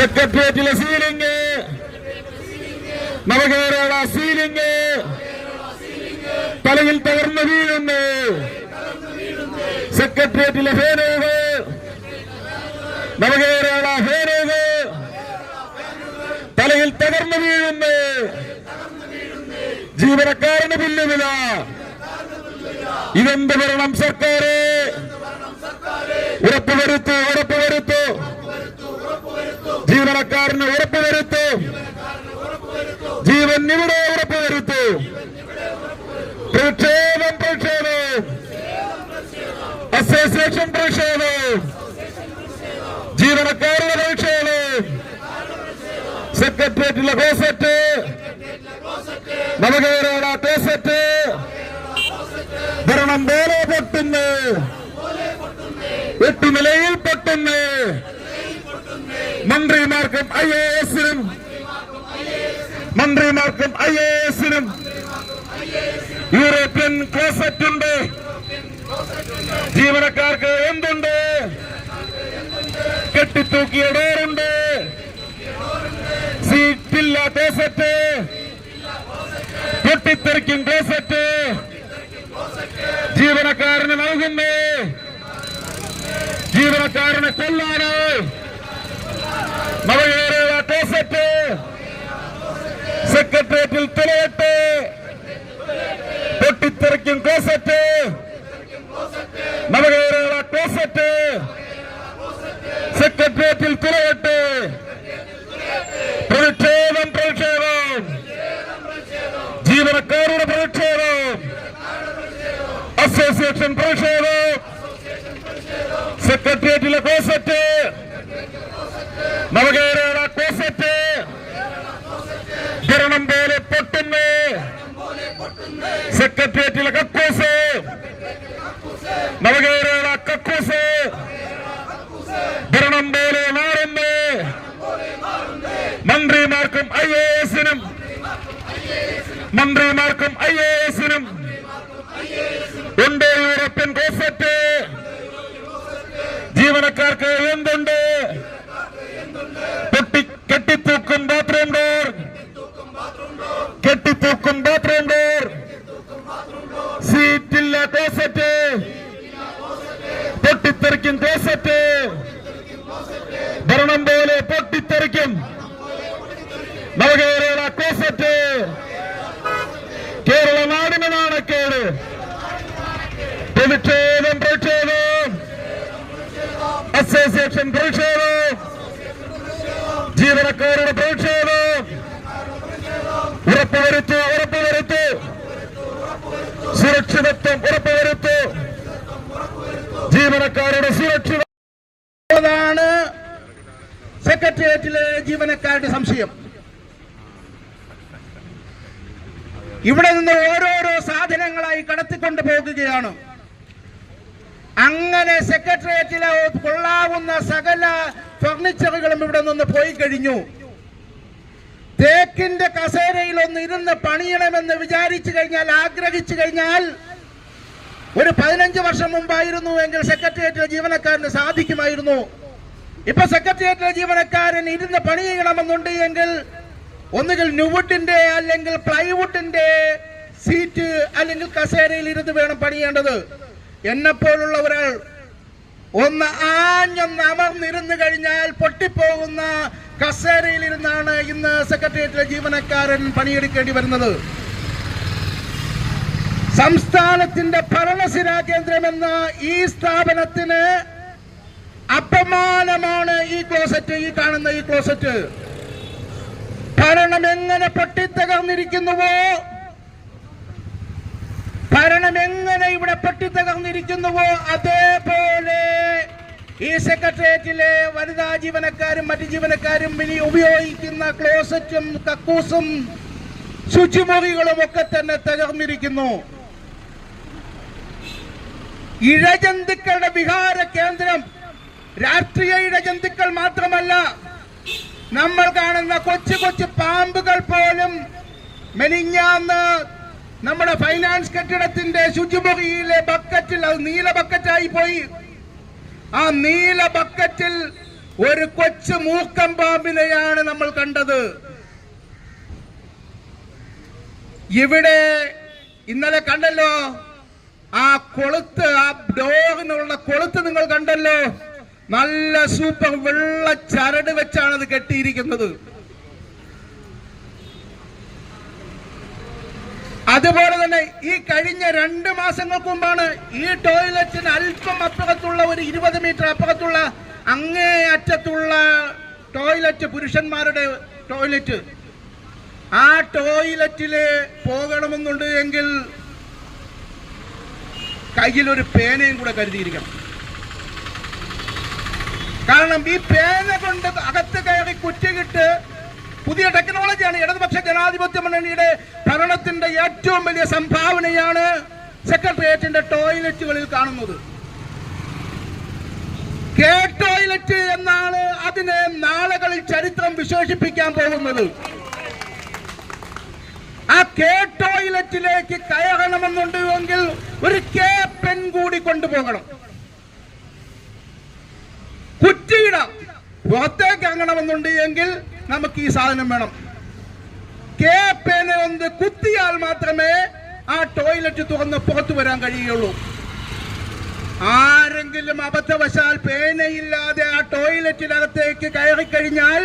സെക്രട്ടേറിയറ്റിലെ ceiling. നവകേരള ceiling. തലയിൽ തകർന്നു വീഴുന്നു. സെക്രട്ടേറിയറ്റിലെ ഫേനുകൾ നവകേരള ഫേനുകൾ തലയിൽ തകർന്നു വീഴുന്നു. ജീവനക്കാരന് പുല്ലുവില ഇതെന്ത് ഭരണം ഉറപ്പുവരുത്തു ഉറപ്പുവരുത്തു ജീവനക്കാരന് ഉറപ്പുവരുത്തു ജീവൻ ഇവിടെ ഉറപ്പുവരുത്തു പ്രതിഷേധം പ്രതിഷേധം അസോസിയേഷൻ പ്രതിഷേധം ജീവനക്കാരുടെ പ്രതിഷേധം സെക്രട്ടേറിയറ്റിലെ കോസറ്റ് നവകേരള കോസറ്റ് ഭരണം പോലെ പൊട്ടുന്നു. എട്ട് നിലയിൽ പൊട്ടുന്നു. മന്ത്രിമാർക്കും ഐ എ എസിനും. മന്ത്രിമാർക്കും ഐ എ എസിനും. യൂറോപ്യൻ ക്ലോസറ്റ് ഉണ്ട്. ജീവനക്കാർക്ക് എന്തുണ്ട്? കെട്ടിത്തൂക്കിയ ഡോറുണ്ട്. സീറ്റില്ല ക്ലോസറ്റ് പൊട്ടിത്തെറിക്കും ക്ലോസറ്റ് ജീവനക്കാരന് നൽകുന്നു ജീവനക്കാരനെ കൊല്ലാനോ നവകേരള ക്ലോസറ്റ് സെക്രട്ടേറിയറ്റിൽ തുലയട്ടെ പൊട്ടിത്തെറിക്കും ക്ലോസറ്റ് നവകേരള ക്ലോസറ്റ് സെക്രട്ടേറിയറ്റിൽ തുലയട്ടെ പ്രതിഷേധം പ്രതിഷേധം ജീവനക്കാരുടെ പ്രതിഷേധം അസോസിയേഷൻ പ്രതിഷേധം. സെക്രട്ടേറിയറ്റിലെ കോസറ്റ്. നവകേരള കോസറ്റ്. ഭരണം പോലെ പൊട്ടുന്നു. സെക്രട്ടേറിയറ്റിലെ കക്കൂസ് നവകേരള കക്കൂസ് ഭരണം പോലെ മാറുന്നു മന്ത്രിമാർക്കും ഐ എ എസിനും മന്ത്രിമാർക്കും ഐ എ എസിനും ഉണ്ട് യൂറോപ്യൻ കോസറ്റ് ജീവനക്കാർക്ക് എന്തുണ്ട് പൊട്ടി കെട്ടിത്തൂക്കും ബാത്റൂം ഡോർ കെട്ടിത്തൂക്കും ബാത്റൂം ഡോർ സീറ്റില്ല കോസറ്റ് പൊട്ടിത്തെറിക്കും കോസറ്റ് ഭരണം പോലെ പൊട്ടിത്തെറിക്കും നവകേരള കോസറ്റ് കേരള നാടിന് നാണക്കേട് പ്രതിഷേധം പ്രതിഷേധം അസോസിയേഷൻ പ്രതിഷേധം ജീവനക്കാരുടെ പ്രതിഷേധം ഉറപ്പുവരുത്തു ഉറപ്പുവരുത്തു. സുരക്ഷിതത്വം ഉറപ്പുവരുത്തു. ജീവനക്കാരുടെ സുരക്ഷിത അതാണ് സെക്രട്ടേറിയറ്റിലെ ജീവനക്കാരുടെ സംശയം. ഇവിടെ നിന്ന് ഓരോരോ സാധനങ്ങളായി കടത്തിക്കൊണ്ട് പോകുകയാണ്. അങ്ങനെ സെക്രട്ടേറിയറ്റിലെ കൊള്ളാവുന്ന സകല ഫർണിച്ചറുകളും ഇവിടെ നിന്ന് പോയി കഴിഞ്ഞു. തേക്കിന്റെ കസേരയിൽ ഒന്ന് ഇരുന്ന് പണിയണമെന്ന് വിചാരിച്ചു കഴിഞ്ഞാൽ ആഗ്രഹിച്ചു കഴിഞ്ഞാൽ ഒരു പതിനഞ്ച് വർഷം മുമ്പായിരുന്നു എങ്കിൽ സെക്രട്ടേറിയറ്റിലെ ജീവനക്കാരന് സാധിക്കുമായിരുന്നു. ഇപ്പൊ സെക്രട്ടേറിയറ്റിലെ ജീവനക്കാരൻ ഇരുന്ന് പണി ചെയ്യണമെന്നുണ്ട് എങ്കിൽ ഒന്നുകിൽ ന്യൂവുഡിന്റെ അല്ലെങ്കിൽ പ്ലൈവുഡിന്റെ സീറ്റ് അല്ലെങ്കിൽ കസേരയിൽ ഇരുന്ന് വേണം പണിയേണ്ടത്. എന്നെ പോലുള്ള ഒരാൾ ഒന്ന് ആഞ്ഞൊന്ന് അമർന്നിരുന്നു കഴിഞ്ഞാൽ പൊട്ടിപ്പോകുന്ന കസേരയിലിരുന്നാണ് ഇന്ന് സെക്രട്ടേറിയറ്റിലെ ജീവനക്കാരൻ പണിയെടുക്കേണ്ടി വരുന്നത്. സംസ്ഥാനത്തിന്റെ ഭരണസിരാ കേന്ദ്രമെന്ന ഈ സ്ഥാപനത്തിന് അപമാനമാണ് ഈ ക്ലോസറ്റ് ഈ കാണുന്ന ഈ ക്ലോസറ്റ്. ഭരണം എങ്ങനെ പൊട്ടിത്തകർന്നിരിക്കുന്നുവോ? ഭരണം എങ്ങനെ ഇവിടെ പൊട്ടിത്തകർന്നിരിക്കുന്നുവോ അതേപോലെ ഈ സെക്രട്ടേറിയറ്റിലെ വനിതാ ജീവനക്കാരും മറ്റു ജീവനക്കാരും ഇനി ഉപയോഗിക്കുന്ന ക്ലോസറ്റും കക്കൂസും ശുചിമുറികളും ഒക്കെ തന്നെ തകർന്നിരിക്കുന്നു. ഇഴജന്തുക്കളുടെ വിഹാര കേന്ദ്രം രാഷ്ട്രീയ ഇഴജന്തുക്കൾ മാത്രമല്ല നമ്മൾ കാണുന്ന കൊച്ചു കൊച്ചു പാമ്പുകൾ പോലും മെനിഞ്ഞാന്ന് നമ്മുടെ ഫൈനാൻസ് കെട്ടിടത്തിന്റെ ശുചിമുറിയിലെ ബക്കറ്റിൽ അത് നീല ബക്കറ്റായി പോയി. ആ നീല ബക്കറ്റിൽ ഒരു കൊച്ചു മൂക്കം പാമ്പിനെയാണ് നമ്മൾ കണ്ടത്. ഇവിടെ ഇന്നലെ കണ്ടല്ലോ ആ കൊളുത്ത് ആ ഡോഗിനുള്ള കൊളുത്ത് നിങ്ങൾ കണ്ടല്ലോ. നല്ല സൂപ്പർ വെള്ള ചരട് വെച്ചാണ് അത് കെട്ടിയിരിക്കുന്നത്. അതുപോലെ തന്നെ ഈ കഴിഞ്ഞ രണ്ട് മാസങ്ങൾക്ക് മുമ്പാണ് ഈ ടോയ്ലറ്റിന് അല്പം അപ്പുറത്തുള്ള ഒരു ഇരുപത് മീറ്റർ അപ്പുറത്തുള്ള അങ്ങേ അറ്റത്തുള്ള ടോയ്ലറ്റ് പുരുഷന്മാരുടെ ടോയ്ലറ്റ്. ആ ടോയ്ലറ്റിൽ പോകണമെന്നുണ്ട് എങ്കിൽ കയ്യിൽ ഒരു പേനയും കൂടെ കരുതിയിരിക്കണം. കാരണം ഈ പേന കൊണ്ട് അകത്ത് കയറി കുറ്റികിട്ട് പുതിയ ടെക്നോളജിയാണ് ഇടതുപക്ഷ ജനാധിപത്യ മുന്നണിയുടെ ഭരണത്തിന്റെ ഏറ്റവും വലിയ സംഭാവനയാണ് സെക്രട്ടേറിയറ്റിന്റെ ടോയ്ലറ്റുകളിൽ കാണുന്നത്. കെ ടോയ്ലറ്റ് എന്നാണ് അതിനെ നാളകളിൽ ചരിത്രം വിശേഷിപ്പിക്കാൻ പോകുന്നത്. ആ കെ ടോയ്ലറ്റിലേക്ക് കയറണമെന്നുണ്ടെങ്കിൽ ഒരു കെ പെൻ കൂടി കൊണ്ടുപോകണം. കുറ്റിയിട. പുറത്തേക്ക് ഇറങ്ങണമെന്നുണ്ട് എങ്കിൽ നമുക്ക് ഈ സാധനം വേണം. കെ പേന ഒന്ന് കുത്തിയാൽ മാത്രമേ ആ ടോയ്ലറ്റ് തുറന്ന് പുറത്തു വരാൻ കഴിയുള്ളൂ ആരെങ്കിലും അബദ്ധവശാൽ പേനയില്ലാതെ ആ ടോയ്ലറ്റിനകത്തേക്ക് കയറി കഴിഞ്ഞാൽ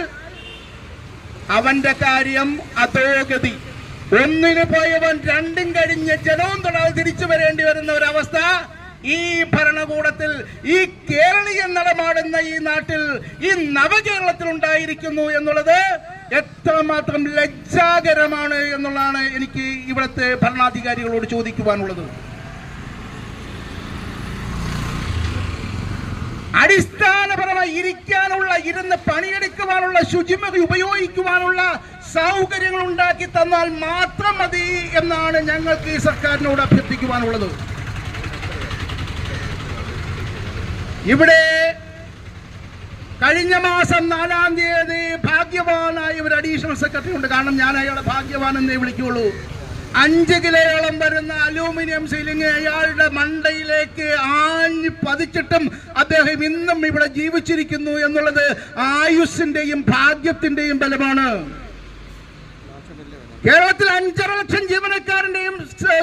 അവന്റെ കാര്യം അതോഗതി ഒന്നിന് പോയവൻ രണ്ടും കഴിഞ്ഞ് ജനവും തൊടാതെ തിരിച്ചു വരേണ്ടി വരുന്ന ഒരവസ്ഥ ഈ ഭരണകൂടത്തിൽ ഈ കേരളീയൻ നടമാടുന്ന ഈ നാട്ടിൽ ഈ നവകേരളത്തിൽ ഉണ്ടായിരിക്കുന്നു എന്നുള്ളത് എത്രമാത്രം ലജ്ജാകരമാണ് എന്നുള്ളതാണ് എനിക്ക് ഇവിടുത്തെ ഭരണാധികാരികളോട് ചോദിക്കുവാനുള്ളത്. അടിസ്ഥാനപരമായി ഇരിക്കാനുള്ള ഇരുന്ന് പണിയെടുക്കുവാനുള്ള ശുചിമുഖി ഉപയോഗിക്കുവാനുള്ള സൗകര്യങ്ങൾ ഉണ്ടാക്കി തന്നാൽ മാത്രം മതി എന്നാണ് ഞങ്ങൾക്ക് ഈ സർക്കാരിനോട് അഭ്യർത്ഥിക്കുവാനുള്ളത്. ഇവിടെ കഴിഞ്ഞ മാസം നാലാം തീയതി ഭാഗ്യവാനായ ഒരു അഡീഷണൽ സെക്രട്ടറി ഉണ്ട്. കാരണം ഞാൻ അയാളെ ഭാഗ്യവാൻ എന്നേ വിളിക്കുള്ളൂ. അഞ്ച് കിലോയോളം വരുന്ന അലൂമിനിയം സീലിംഗ് അയാളുടെ മണ്ടയിലേക്ക് ആഞ്ഞ് പതിച്ചിട്ടും അദ്ദേഹം ഇന്നും ഇവിടെ ജീവിച്ചിരിക്കുന്നു എന്നുള്ളത് ആയുസ്സിന്റെയും ഭാഗ്യത്തിന്റെയും ബലമാണ്. കേരളത്തിൽ അഞ്ചര ലക്ഷം ജീവനക്കാരന്റെയും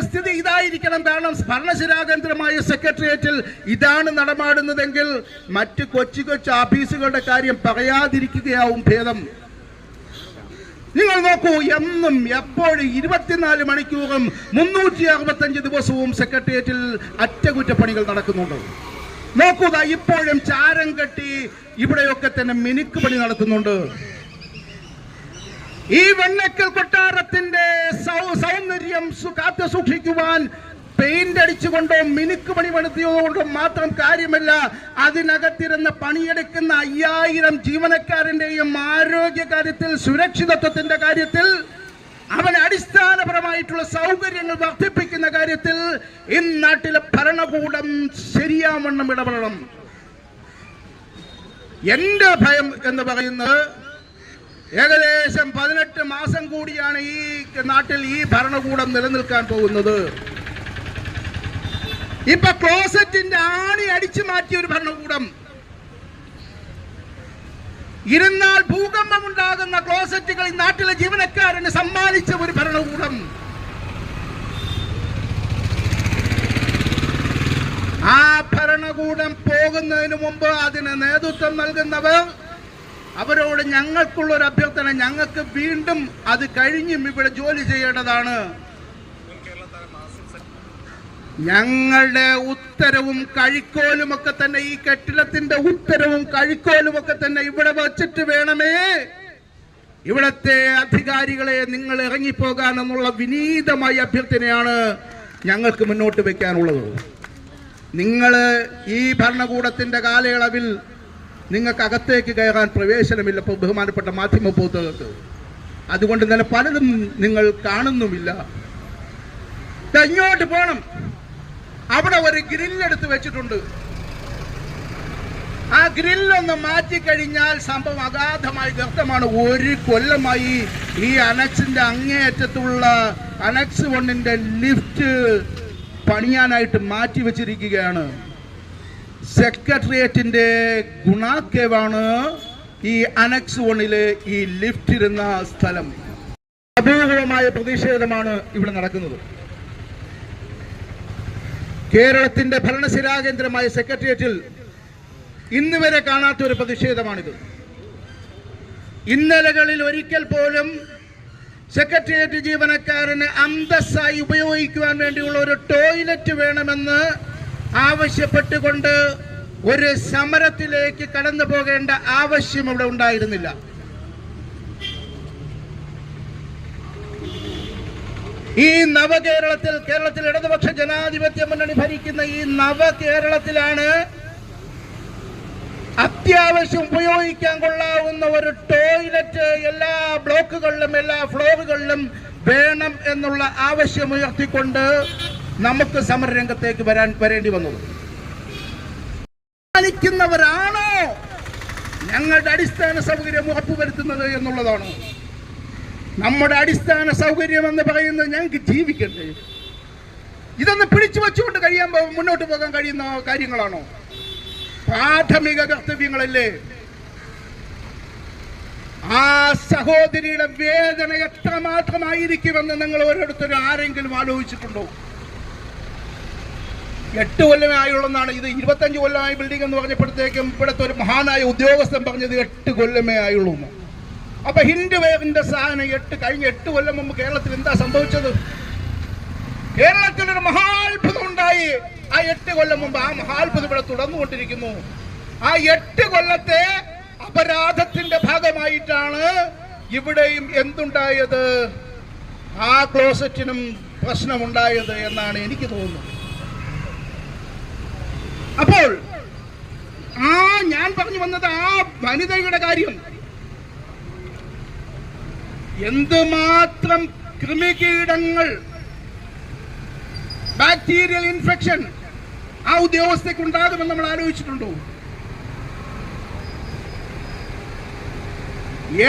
സ്ഥിതി ഇതായിരിക്കണം. കാരണം ഭരണശിരാകേന്ദ്രമായ സെക്രട്ടേറിയറ്റിൽ ഇതാണ് നടമാടുന്നതെങ്കിൽ മറ്റ് കൊച്ചു കൊച്ചു ഓഫീസുകളുടെ കാര്യം പറയാതിരിക്കുകയാവും ഭേദം. നിങ്ങൾ നോക്കൂ എന്നും എപ്പോഴും ഇരുപത്തിനാല് മണിക്കൂറും മുന്നൂറ്റി അറുപത്തഞ്ച് ദിവസവും സെക്രട്ടേറിയറ്റിൽ അറ്റകുറ്റപ്പണികൾ നടക്കുന്നുണ്ട്. നോക്കൂടാ ഇപ്പോഴും ചാരം കെട്ടി ഇവിടെയൊക്കെ തന്നെ മിനുക്ക് പണി നടത്തുന്നുണ്ട് ഈ വെണ്ണക്കൽ കൊട്ടാരത്തിന്റെ സൗന്ദര്യം കാത്തു സൂക്ഷിക്കുവാൻ പെയിന്റ് അടിച്ചുകൊണ്ടോ മിനുക്ക് പണി പണിതുകൊണ്ടോ മാത്രം കാര്യമല്ല അതിനകത്തിരുന്ന് പണിയെടുക്കുന്ന അയ്യായിരം ജീവനക്കാരന്റെയും ആരോഗ്യ കാര്യത്തിൽ സുരക്ഷിതത്വത്തിന്റെ കാര്യത്തിൽ അവൻ അടിസ്ഥാനപരമായിട്ടുള്ള സൗകര്യങ്ങൾ വർദ്ധിപ്പിക്കുന്ന കാര്യത്തിൽ ഇന്നാട്ടിലെ നാട്ടിലെ ഭരണകൂടം ശരിയാവണ്ണം ഇടപെടണം. എന്റെ ഭയം എന്ന് പറയുന്നത് ഏകദേശം പതിനെട്ട് മാസം കൂടിയാണ് ഈ നാട്ടിൽ ഈ ഭരണകൂടം നിലനിൽക്കാൻ പോകുന്നത്. ഇപ്പൊ ക്ലോസറ്റിന്റെ ആണി അടിച്ചു മാറ്റിയ ഒരു ഭരണകൂടം. ഇരുന്നാൽ ഭൂകമ്പമുണ്ടാകുന്ന ക്ലോസറ്റുകൾ ഈ നാട്ടിലെ ജീവനക്കാരന് സമ്മാനിച്ച ഒരു ഭരണകൂടം. ആ ഭരണകൂടം പോകുന്നതിന് മുമ്പ് അതിന് നേതൃത്വം നൽകുന്നവർ അവരോട് ഞങ്ങൾക്കുള്ള ഒരു അഭ്യർത്ഥന ഞങ്ങൾക്ക് വീണ്ടും അത് കഴിഞ്ഞും ഇവിടെ ജോലി ചെയ്യേണ്ടതാണ്. ഞങ്ങളുടെ ഉത്തരവും കഴിക്കോലും ഒക്കെ തന്നെ ഈ കെട്ടിടത്തിന്റെ ഉത്തരവും കഴിക്കോലും ഒക്കെ തന്നെ ഇവിടെ വച്ചിട്ട് വേണമേ. ഇവിടത്തെ അധികാരികളെ നിങ്ങൾ ഇറങ്ങിപ്പോകാൻ എന്നുള്ള വിനീതമായ അഭ്യർത്ഥനയാണ് ഞങ്ങൾക്ക് മുന്നോട്ട് വെക്കാനുള്ളത്. നിങ്ങൾ ഈ ഭരണകൂടത്തിന്റെ കാലയളവിൽ നിങ്ങൾക്ക് അകത്തേക്ക് കയറാൻ പ്രവേശനമില്ല. ഇപ്പോൾ ബഹുമാനപ്പെട്ട മാധ്യമ പ്രവർത്തകർക്ക് അതുകൊണ്ട് തന്നെ പലതും നിങ്ങൾ കാണുന്നുമില്ല. ഇങ്ങോട്ട് പോണം. അവിടെ ഒരു ഗ്രില്ലെടുത്ത് വെച്ചിട്ടുണ്ട്. ആ ഗ്രില്ലൊന്ന് മാറ്റിക്കഴിഞ്ഞാൽ സംഭവം അഗാധമായി ഗർത്തമാണ് ഒരു കൊല്ലമായി ഈ അനക്സിന്റെ അങ്ങേയറ്റത്തുള്ള അനക്സ് വണ്ണിന്റെ ലിഫ്റ്റ് പണിയാനായിട്ട് മാറ്റി വെച്ചിരിക്കുകയാണ്. സെക്രട്ടേറിയറ്റിന്റെ ഗുണാക്കേവാണ് ഈ അനക്സ് വണ്ണിലെ ഈ ലിഫ്റ്റ് ഇരുന്ന സ്ഥലം. അപൂർവമായ പ്രതിഷേധമാണ് ഇവിടെ നടക്കുന്നത്. കേരളത്തിന്റെ ഭരണശിരാകേന്ദ്രമായ സെക്രട്ടേറിയറ്റിൽ ഇന്ന് വരെ കാണാത്ത ഒരു പ്രതിഷേധമാണിത്. ഇന്നലകളിൽ ഒരിക്കൽ പോലും സെക്രട്ടേറിയറ്റ് ജീവനക്കാരന് അന്തസ്സായി ഉപയോഗിക്കുവാൻ വേണ്ടിയുള്ള ഒരു ടോയ്ലറ്റ് വേണമെന്ന് ആവശ്യപ്പെട്ടുകൊണ്ട് ഒരു സമരത്തിലേക്ക് കടന്നു പോകേണ്ട ആവശ്യം ഇവിടെ ഉണ്ടായിരുന്നില്ല. ഈ നവകേരളത്തിൽ കേരളത്തിൽ ഇടതുപക്ഷ ജനാധിപത്യ മുന്നണി ഭരിക്കുന്ന ഈ നവകേരളത്തിലാണ് അത്യാവശ്യം ഉപയോഗിക്കാൻ കൊള്ളാവുന്ന ഒരു ടോയ്ലറ്റ് എല്ലാ ബ്ലോക്കുകളിലും എല്ലാ ഫ്ലോറുകളിലും വേണം എന്നുള്ള ആവശ്യം ഉയർത്തിക്കൊണ്ട് നമുക്ക് സമരരംഗത്തേക്ക് വരാൻ വരേണ്ടി വന്നത്. പാലിക്കുന്നവരാണോ? ഞങ്ങളുടെ അടിസ്ഥാന സൗകര്യം ഉറപ്പുവരുത്തുന്നത് എന്നുള്ളതാണ്. നമ്മുടെ അടിസ്ഥാന സൗകര്യം എന്ന് പറയുന്നത് ഞങ്ങൾക്ക് ജീവിക്കണ്ടേ? ഇതൊന്ന് പിടിച്ചു വെച്ചുകൊണ്ട് കഴിയാൻ മുന്നോട്ട് പോകാൻ കഴിയുന്ന കാര്യങ്ങളാണോ? പ്രാഥമിക കർത്തവ്യങ്ങളല്ലേ? ആ സഹോദരിയുടെ വേദന എത്രമാത്രമായിരിക്കുമെന്ന് നിങ്ങൾ ഓരോരുത്തരും ആരെങ്കിലും ആലോചിച്ചിട്ടുണ്ടോ? എട്ട് കൊല്ലമേ ആയുള്ളെന്നാണ്. ഇത് ഇരുപത്തഞ്ച് കൊല്ലമായി ബിൽഡിംഗ് എന്ന് പറഞ്ഞപ്പോഴത്തേക്കും ഇവിടുത്തെ ഒരു മഹാനായ ഉദ്യോഗസ്ഥൻ പറഞ്ഞത് എട്ട് കൊല്ലമേ ആയുള്ളൂ എന്ന്. അപ്പൊ ഹിൻഡ് വേവിന്റെ സാധനം എട്ട് കഴിഞ്ഞ എട്ട് കൊല്ലം മുമ്പ് കേരളത്തിൽ എന്താ സംഭവിച്ചത്? കേരളത്തിൽ ഒരു മഹാത്ഭുതം ഉണ്ടായി. ആ എട്ട് കൊല്ലം മുമ്പ് ആ മഹാത്ഭുതം ഇവിടെ തുടർന്നുകൊണ്ടിരിക്കുന്നു. ആ എട്ട് കൊല്ലത്തെ അപരാധത്തിന്റെ ഭാഗമായിട്ടാണ് ഇവിടെയും എന്തുണ്ടായത്? ആ ക്ലോസറ്റിനും പ്രശ്നമുണ്ടായത് എന്നാണ് എനിക്ക് തോന്നുന്നത്. അപ്പോൾ ആ ഞാൻ പറഞ്ഞു വന്നത് ആ വനിതയുടെ കാര്യം. എന്തുമാത്രം കൃമികീടങ്ങൾ ബാക്ടീരിയൽ ഇൻഫെക്ഷൻ ആ ഉദ്യോഗസ്ഥയ്ക്ക് ഉണ്ടാകുമെന്ന് നമ്മൾ ആലോചിച്ചിട്ടുണ്ടോ?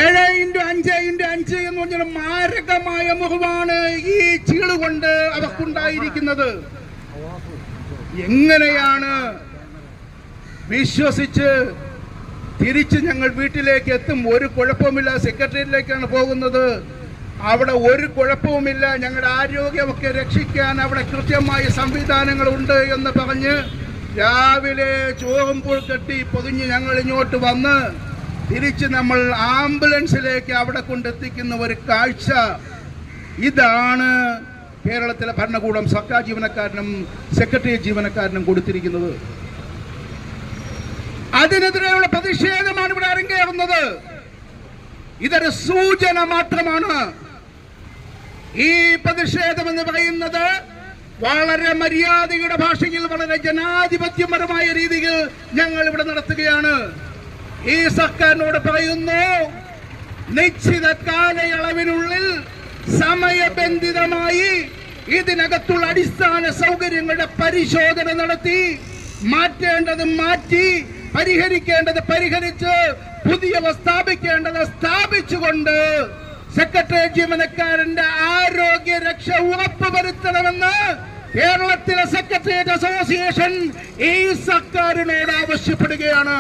ഏഴ് ഇന്റു അഞ്ച് ഇന്റു അഞ്ച് എന്ന് പറഞ്ഞാൽ മാരകമായ മുഖമാണ് ഈ ചീൾ കൊണ്ട് അവർക്കുണ്ടായിരിക്കുന്നത് എങ്ങനെയാണ് വിശ്വസിച്ച് തിരിച്ച് ഞങ്ങൾ വീട്ടിലേക്ക് എത്തും? ഒരു കുഴപ്പമില്ല സെക്രട്ടേറിയറ്റിലേക്കാണ് പോകുന്നത്. അവിടെ ഒരു കുഴപ്പവുമില്ല. ഞങ്ങളുടെ ആരോഗ്യമൊക്കെ രക്ഷിക്കാൻ അവിടെ കൃത്യമായ സംവിധാനങ്ങളുണ്ട് എന്ന് പറഞ്ഞ് രാവിലെ ചോകുമ്പോൾ കെട്ടി പൊതിഞ്ഞ് ഞങ്ങൾ ഇങ്ങോട്ട് വന്ന് തിരിച്ച് നമ്മൾ ആംബുലൻസിലേക്ക് അവിടെ കൊണ്ടെത്തിക്കുന്ന ഒരു കാഴ്ച. ഇതാണ് കേരളത്തിലെ ഭരണകൂടം സർക്കാർ ജീവനക്കാരനും സെക്രട്ടേറിയറ്റ് ജീവനക്കാരനും കൊടുത്തിരിക്കുന്നത്. അതിനെതിരെയുള്ള പ്രതിഷേധമാണ് ഇവിടെ അരങ്ങേറുന്നത്. ഇതൊരു സൂചന മാത്രമാണ്. ഈ പ്രതിഷേധം എന്ന് പറയുന്നത് വളരെ മര്യാദയുടെ ഭാഷയിൽ വളരെ ജനാധിപത്യപരമായ രീതിയിൽ ഞങ്ങൾ ഇവിടെ നടത്തുകയാണ്. ഈ സർക്കാരിനോട് പറയുന്നു നിശ്ചിത കാലയളവിനുള്ളിൽ സമയബന്ധിതമായി ഇതിനകത്തുള്ള അടിസ്ഥാന സൗകര്യങ്ങളുടെ പരിശോധന നടത്തി മാറ്റേണ്ടത് മാറ്റി പരിഹരിക്കേണ്ടത് പരിഹരിച്ച് പുതിയവ സ്ഥാപിക്കേണ്ടത് സ്ഥാപിച്ചുകൊണ്ട് സെക്രട്ടറി ജീവനക്കാരന്റെ ആരോഗ്യ രക്ഷ ഉറപ്പുവരുത്തണമെന്ന് കേരളത്തിലെ സെക്രട്ടേറിയറ്റ് അസോസിയേഷൻ ഈ സർക്കാരിനോട് ആവശ്യപ്പെടുകയാണ്.